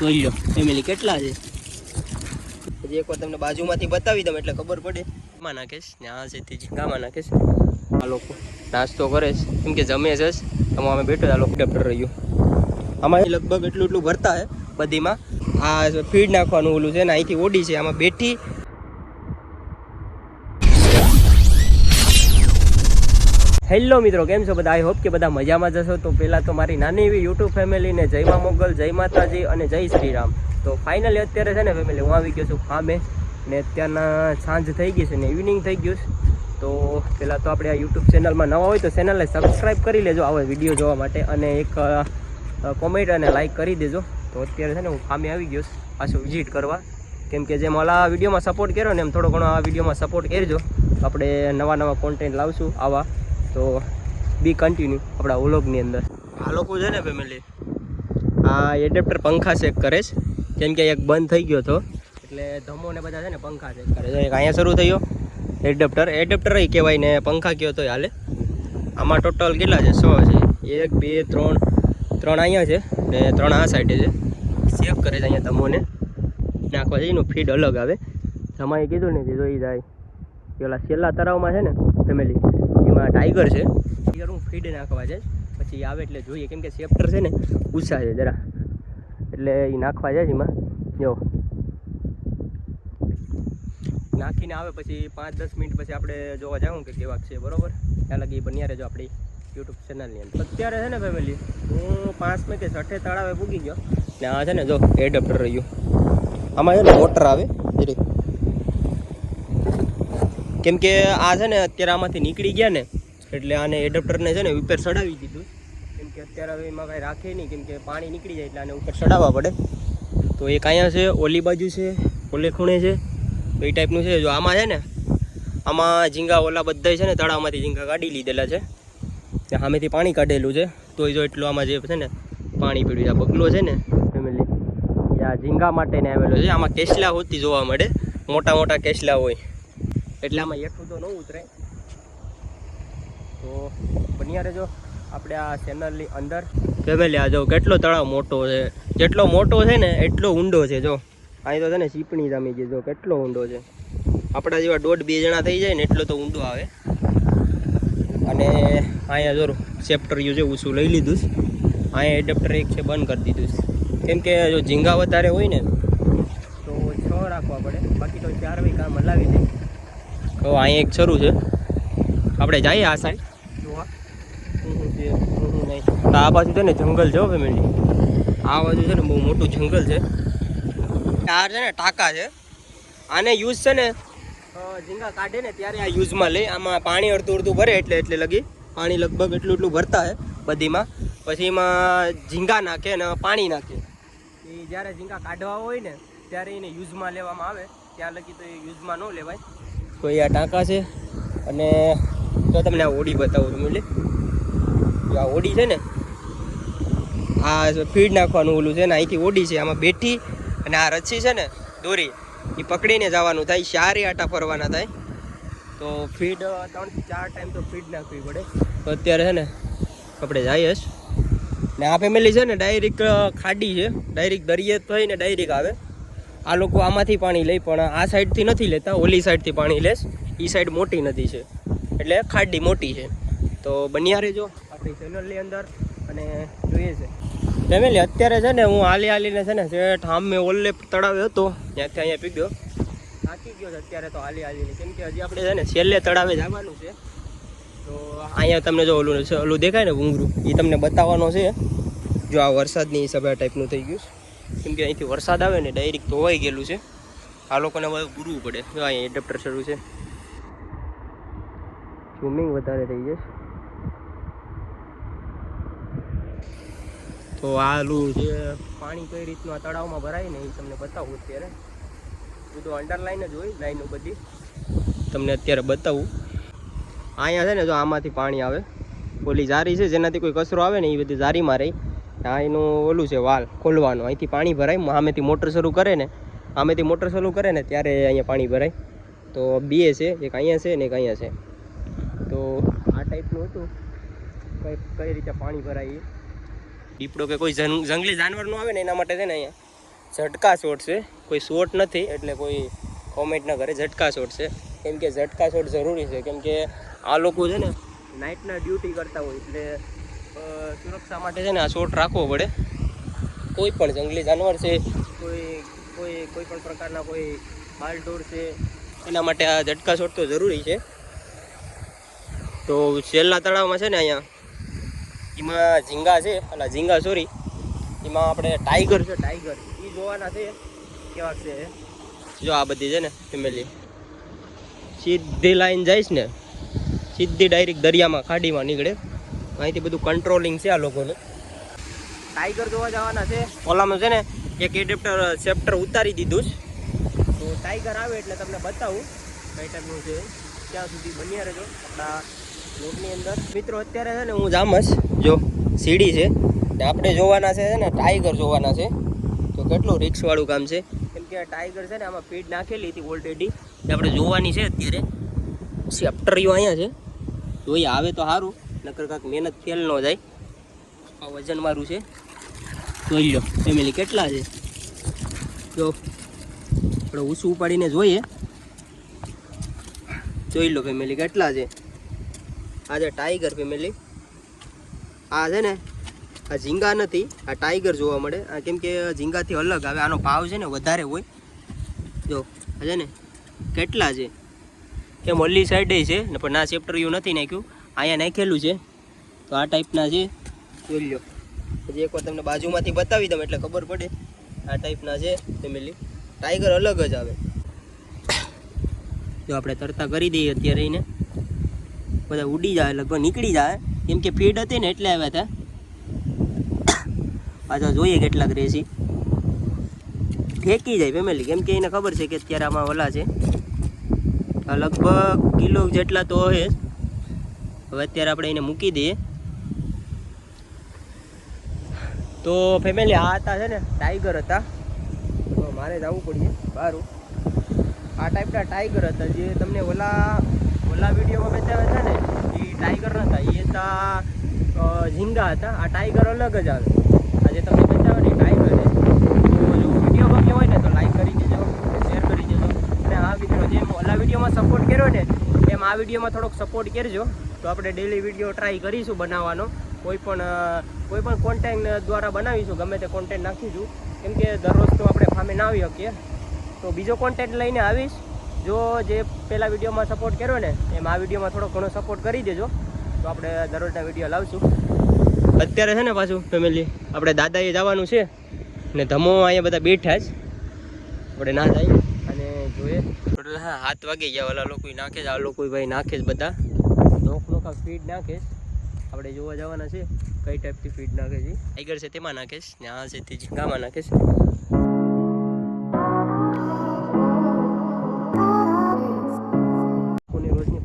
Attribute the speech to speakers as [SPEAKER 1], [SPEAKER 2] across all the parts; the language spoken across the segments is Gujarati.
[SPEAKER 1] જોઈ લો ફેમિલી કેટલા છે? હજી એકવાર તમને બાજુમાંથી બતાવી દઉં, એટલે ખબર પડે. આમાં નાખીશ ને આ છે તે ઝીંગામાં નાખીશ. આ લોકો નાસ્તો કરે છે. કેમ કે જમે છે. આમાં અમે બેઠો આ લોકો ડૉક્ટર રહ્યું. આમાં લગભગ એટલું એટલું ભરતા હે બધીમાં. આ ફીડ નાખવાનું ઓલું છે ને, અહીંથી ઓડી છે. આમાં બેઠી હેલો મિત્રો, કેમ છો બધા? આઈ હોપ કે બધા મજામાં જશો તો પહેલાં તો મારી નાની એવી યુટ્યુબ ફેમિલીને જય મા મોગલ, જય માતાજી અને જય શ્રી રામ. તો ફાઇનલી અત્યારે છે ને ફેમિલી હું આવી ગયો છું ફામે ને અત્યારના સાંજ થઈ ગઈ છે ને ઇવનિંગ થઈ ગયું છે. તો પહેલાં તો આપણે આ યુટ્યુબ ચેનલમાં નવા હોય તો ચેનલને સબસ્ક્રાઈબ કરી લેજો, આવા વીડિયો જોવા માટે અને એક કોમેન્ટ અને લાઇક કરી દેજો. તો અત્યારે છે ને હું ફામે આવી ગયો છું, પાછું વિઝિટ કરવા. કેમ કે જેમ ઓલા વિડીયોમાં સપોર્ટ કર્યો ને એમ થોડો ઘણો આ વિડીયોમાં સપોર્ટ કરજો. આપણે નવા નવા કોન્ટેન્ટ લાવશું આવા. તો બી કન્ટિન્યુ આપણા ઓલોગની અંદર. આ લોકો છે ને ફેમિલી આ એડેપ્ટર પંખા ચેક કરે છે. કેમ કે એક બંધ થઈ ગયો હતો. એટલે ધમો ને બધા છે ને પંખા ચેક કરે છે. એક અહીંયા શરૂ થયો એડેપ્ટર એડેપ્ટર કહેવાય ને પંખા કયો તો હાલે. આમાં ટોટલ કેટલા છે? સો છે. એક બે ત્રણ ત્રણ અહીંયા છે ને ત્રણ આ સાઈડે છે. ચેક કરે છે અહીંયા ધમોને નાખવા છે એનું ફીડ અલગ આવે. તમારે કીધું ને કીધું જોઈ જાય. પેલા છેલ્લા તળાવમાં છે ને ફેમિલી એમાં ટાઈગર છે. ટાઈગર હું ફીડ નાખવા જઈશ. પછી આવે એટલે જોઈએ. કેમ કે સેપ્ટર છે ને ગુસ્સા છે જરા. એટલે એ નાખવા જાય એમાં. જો. નાખીને આવે પછી પાંચ દસ મિનિટ પછી આપણે જોવા જાઉં કે કેવાક છે. બરોબર? ત્યાં લગી બન્યા રહેજો આપણી યુટ્યુબ ચેનલની અંદર. અત્યારે છે ને ફેમિલી હું પાંચ કે છઠ્ઠે તળાવે પૂગી ગયો. ને આ છે ને જો એડપ્ટર રહ્યું. આમાં છે ને મોટર આવે. જરી કેમ કે આ છે ને અત્યારે આમાંથી નીકળી ગયા ને, એટલે આને એડપ્ટરને છે ને ઉપર ચડાવી દીધું. કેમ કે અત્યારે હવે એમાં કાંઈ રાખે નહીં, કેમ કે પાણી નીકળી જાય એટલે આને ઉપર ચડાવવા પડે. તો એક અહીંયા છે, ઓલી બાજુ છે ઓલે ખૂણે છે, તો એ ટાઈપનું છે. જો આમાં છે ને, આમાં ઝીંગા ઓલા બધા છે ને તળાવમાંથી ઝીંગા કાઢી લીધેલા છે. સામેથી પાણી કાઢેલું છે. તો જો એટલું આમાં જે છે ને પાણી પીડ્યું આ બગલો છે ને ફેમિલી આ ઝીંગા માટે ને આવેલો છે. આમાં કેસલા હોતી જોવા મળે. મોટા મોટા કેસલા હોય. એટલે આમાં એકઠું તો ન ઉતરે. તો બન્યા રહેજો આપણે આ ચેનલની અંદર. ફેમિલી આ જો કેટલો તળાવ મોટો છે. જેટલો મોટો છે ને એટલો ઊંડો છે, જો. અહીં તો છે ને ચીપણી જામી ગઈ, જો કેટલો ઊંડો છે. આપણા જેવા દોઢ બે જણા થઈ જાય ને એટલો તો ઊંડો આવે. અને અહીંયા જો ચેપ્ટર યુ છે ઊંચું લઈ લીધું છે. અહીંયા એડેપ્ટર એક છે, બંધ કરી દીધું છે. કેમ કે જો ઝીંગા વધારે હોય ને, તો છ રાખવા પડે. બાકી તો ચાર બી કામ હલાવી દે. તો અહીંયા એક શરૂ છે. આપણે જઈએ આ સાઈડ તો આ બાજુ છે ને જંગલ છે ફેમિલી આ બાજુ છે ને બહુ મોટું જંગલ છે. આ છે ને ટાંકા છે. આને યુઝ છે ને ઝીંગા કાઢે ને ત્યારે આ યુઝમાં લે. આમાં પાણી અડધું અડધું ભરે એટલે એટલે લગી પાણી લગભગ એટલું એટલું ભરતા હે બધીમાં. પછી એમાં ઝીંગા નાખે ને પાણી નાખે. એ જ્યારે ઝીંગા કાઢવા હોય ને ત્યારે એને યુઝમાં લેવામાં આવે. ત્યાં લગી તો એ યુઝમાં ન લેવાય. તો એ આ ટાંકા છે. અને તો તમને આ ઓડી બતાવું છું એટલે આ ઓડી છે ને, આ ફીડ નાખવાનું ઓલું છે ને, અહીંથી ઓડી છે, આમાં બેઠી અને આ રચ્છી છે ને, દોરી, એ પકડીને જવાનું થાય ચારે આટા ફરવાના થાય. તો ફીડ ત્રણથી ચાર ટાઈમ તો ફીડ નાખવી પડે. તો અત્યારે છે ને, આપણે જઈએ ને આ ફેમિલી છે ને ડાયરેક્ટ ખાડી છે. ડાયરેક્ટ દરિયે થઈને ડાયરેક્ટ આવે. આ લોકો આમાંથી પાણી લે, પણ આ સાઈડથી નથી લેતા. ઓલી સાઈડથી પાણી લેશ. એ સાઈડ મોટી નદી છે. એટલે ખાડી મોટી છે. તો બન્યા રહેજો આપણી ચેનલની અંદર અને જોઈએ છે. ફેમિલી અત્યારે છે ને હું હાલી હાલીને છે ને શેઠ મેં ઓલે તળાવે હતો. ત્યાંથી અહીંયા પીગ્યો. થાકી ગયો છે અત્યારે તો હાલી હાલીને. કેમ કે હજી આપણે છે ને છેલ્લે તળાવે જવાનું છે. તો અહીંયા તમને જો ઓલું ઓલું દેખાય ને ઘૂંઘરું? એ તમને બતાવવાનો છે. જો આ વરસાદની સભા ટાઈપનું થઈ ગયું છે. કેમ કે અહીંથી વરસાદ આવે ને ડાયરેક્ટ ધોવાઈ ગયેલું છે. આ લોકોને બધું પૂરવું પડે. જો અહીંયા એડપ્ટર શરૂ છે. સ્વિમિંગ વધારે થઈ જશે. તો આલું જે પાણી કઈ રીતનું આ તળાવમાં ભરાય ને એ તમને બતાવું અત્યારે. બધું અંડરલાઈન જ હોય લાઈનો બધી તમને અત્યારે બતાવું. અહીંયા છે ને જો આમાંથી પાણી આવે. ઓલી જારી છે, જેનાથી કોઈ કચરો આવે ને એ બધી જારીમાં રહી. આ ઓલું છે વાલ ખોલવાનું. અહીંથી પાણી ભરાય. સામેથી મોટર શરૂ કરે ને. સામેથી મોટર શરૂ કરે ને, ત્યારે અહીંયા પાણી ભરાય. તો બે છે, એક અહીંયા છે ને એક અહીંયા છે. તો આ ટાઈપનું હતું. કઈ કઈ રીતે પાણી ભરાય દીપડો કે કોઈ જંગલી જાનવરનું આવે ને, એના માટે છે ને અહીંયા ઝટકા શોટ છે. કોઈ શોટ નથી, એટલે કોઈ કોમેન્ટ ના કરે ઝટકા શોટ છે. કેમ કે ઝટકા શોટ જરૂરી છે. કેમ કે આ લોકો છે ને નાઇટના ડ્યુટી કરતા હોય, એટલે સુરક્ષા માટે છે ને આ શોટ રાખવો પડે. કોઈ પણ જંગલી જાનવર છે, કોઈ કોઈ કોઈ પણ પ્રકારના કોઈ માલઢોર છે, એના માટે આ ઝટકા શોટ તો જરૂરી છે. તો છેલ્લા તળાવમાં છે ને અહીંયા, એમાં ઝીંગા છે, અલા ઝીંગા સોરી એમાં આપણે ટાઈગર છે ટાઈગર એ જોવાના છે, કેવા છે. જો આ બધી છે ને ફેમિલી સીધી લાઈન જઈશ ને, સીધી ડાયરેક્ટ દરિયામાં ખાડીમાં નીકળે. અહીંથી બધું કંટ્રોલિંગ છે આ લોકોનું. ટાઈગર જોવા જવાના છે. ઓલામાં છે ને એક એડેપ્ટર ચેપ્ટર ઉતારી દીધું છે. તો ટાઈગર આવે એટલે તમને બતાવું. કઈ ટાઈપનું છે ત્યાં સુધી બન્યા રહેજો. આપણા લોટની અંદર. મિત્રો અત્યારે છે ને હું જામસ જો સીડી છે. ને આપણે જોવાના છે ને ટાઈગર જોવાના છે. તો કેટલું રિક્સવાળું કામ છે. કેમ કે ટાઈગર છે ને આમાં ફીડ નાખેલી હતી ઓલરેડી આપણે જોવાની છે અત્યારે. ચેપ્ટરીઓ અહીંયા છે. જોઈએ આવે તો સારું. નકર કાંક મહેનત ફેલ ન જાય. આ વજન મારું છે. જોઈ લો ફેમિલી કેટલા છે. જો, આપણે ઊંચું ઉપાડીને જોઈએ. જોઈ લો ફેમિલી કેટલા છે. આ છે ટાઈગર ફેમિલી આ છે ને, આ ઝીંગા નથી, આ ટાઈગર જોવા મળે. આ કેમ કે ઝીંગાથી અલગ આવે આનો ભાવ છે ને વધારે હોય. જો છે ને, કેટલા છે. કેમ, ઓલી સાઈડે છે ને પણ ના ચેપ્ટર એવું નથી નાખ્યું. અહીંયા નાખેલું છે. તો આ ટાઈપના છે જોઈ લો પછી એકવાર તમને બાજુમાંથી બતાવી દઉં એટલે ખબર પડે. આ ટાઈપના છે ફેમિલી ટાઈગર અલગ જ આવે. જો આપણે તરતા કરી દઈએ અત્યારે એને. બધા ઉડી જાય, લગભગ નીકળી જાય. કેમ કે ફીડ હતી ને એટલે આવ્યા હતા. પાછા જોઈએ કેટલાક રેસી. ફેંકી જાય ફેમિલી કેમ કે એને ખબર છે કે અત્યારે આમાં ઓલા છે. લગભગ કિલો જેટલા તો હે જ. હવે અત્યારે આપણે એને મૂકી દઈએ. તો ફેમિલી આ હતા છે ને ટાઈગર હતા. તો મારે જવું પડીએ સારું. આ ટાઈપના ટાઈગર હતા, જે તમને ઓલા ઓલા વિડીયોમાં બતાવ્યા હતા ને, એ ટાઈગર નતા, એ હતા ઝીંગા હતા. આ ટાઈગર અલગ જ આવે. આજે તમને બતાવ્યો ને ટાઈગર છે. તો જો વીડિયો ગમ્યો હોય ને, તો લાઈક કરી દેજો શેર કરી દેજો. અને આ વીડિયો જે ઓલા વિડીયોમાં સપોર્ટ કર્યો ને આ વિડીયોમાં થોડોક સપોર્ટ કરજો. તો આપણે ડેલી વીડિયો ટ્રાય કરીશું બનાવવાનો. કોઈ પણ કોઈ પણ કોન્ટેન્ટ દ્વારા બનાવીશું, ગમે તે કોન્ટેન્ટ નાખીશું. કેમ કે દરરોજ તો આપણે ફામે ના આવી શકીએ. તો બીજો કોન્ટેન્ટ લઈને આવીશ. જો જે પહેલા વિડીયોમાં સપોર્ટ કર્યો ને, એમ આ વિડીયોમાં થોડો ઘણો સપોર્ટ કરી દેજો. તો આપણે દરરોજના વીડિયો લાવશું. અત્યારે છે ને પાછું ફેમિલી આપણે દાદાએ જવાનું છે ને ધમો અહીંયા બધા બેઠા જ. આપણે ના જાય. હા હાથ વાગી ગયા ઓલા લોકો નાખે છે. આ લોકો ભાઈ નાખે છે બધા. નોખ લોકો ફીડ નાખે આપણે જોવા જવાના છે કઈ ટાઈપથી ફીડ નાખે છે. ટાઈગર છે તેમાં નાખે છે ને આ છે તે ઝીંગામાં નાખે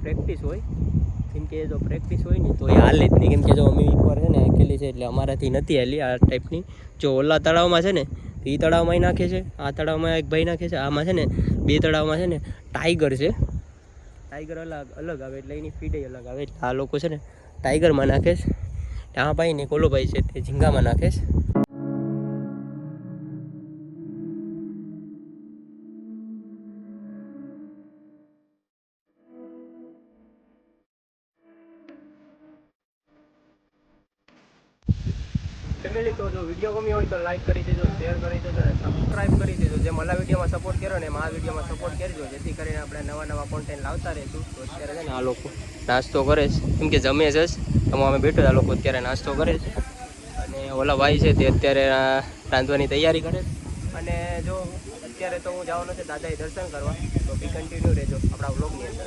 [SPEAKER 1] પ્રેક્ટિસ હોય, કેમ જો પ્રેક્ટિસ હોય ને, તો એ હાલે જ નહીં. કેમ કે અમે એકવાર છે ને ખેલી છે એટલે અમારાથી નથી હાલી આ ટાઈપની જો ઓલા તળાવમાં છે ને, તો એ તળાવમાં નાખે છે, આ તળાવમાં એક ભાઈ નાખે છે, આમાં છે ને, બે તળાવમાં છે ને ટાઈગર છે. ટાઈગર અલગ અલગ આવે એટલે એની ફીડે અલગ આવે. આ લોકો છે ને ટાઈગરમાં નાખે છે. આ ભાઈ ને કોલો ભાઈ છે તે ઝીંગામાં નાખે છે. ફેમિલી તો જો વીડિયો ગમ્યો હોય તો લાઈક કરી દેજો શેર કરી દેજો અને સબસ્ક્રાઈબ કરી દેજો. જેમ ઓલા વિડીયોમાં સપોર્ટ કર્યો ને એમ આ વિડીયોમાં સપોર્ટ કરજો. જેથી કરીને આપણે નવા નવા કોન્ટેન્ટ લાવતા રહીશું. તો અત્યારે છે ને આ લોકો નાસ્તો કરે છે. કેમ કે જમે છે તો અમે બેઠો આ લોકો અત્યારે નાસ્તો કરે છે. અને ઓલા ભાઈ છે તે અત્યારે રાંધવાની તૈયારી કરે છે. અને જો અત્યારે તો હું જવાનો છે દાદાએ દર્શન કરવા. તો બી કન્ટિન્યુ રહેજો આપણા વ્લોગની અંદર.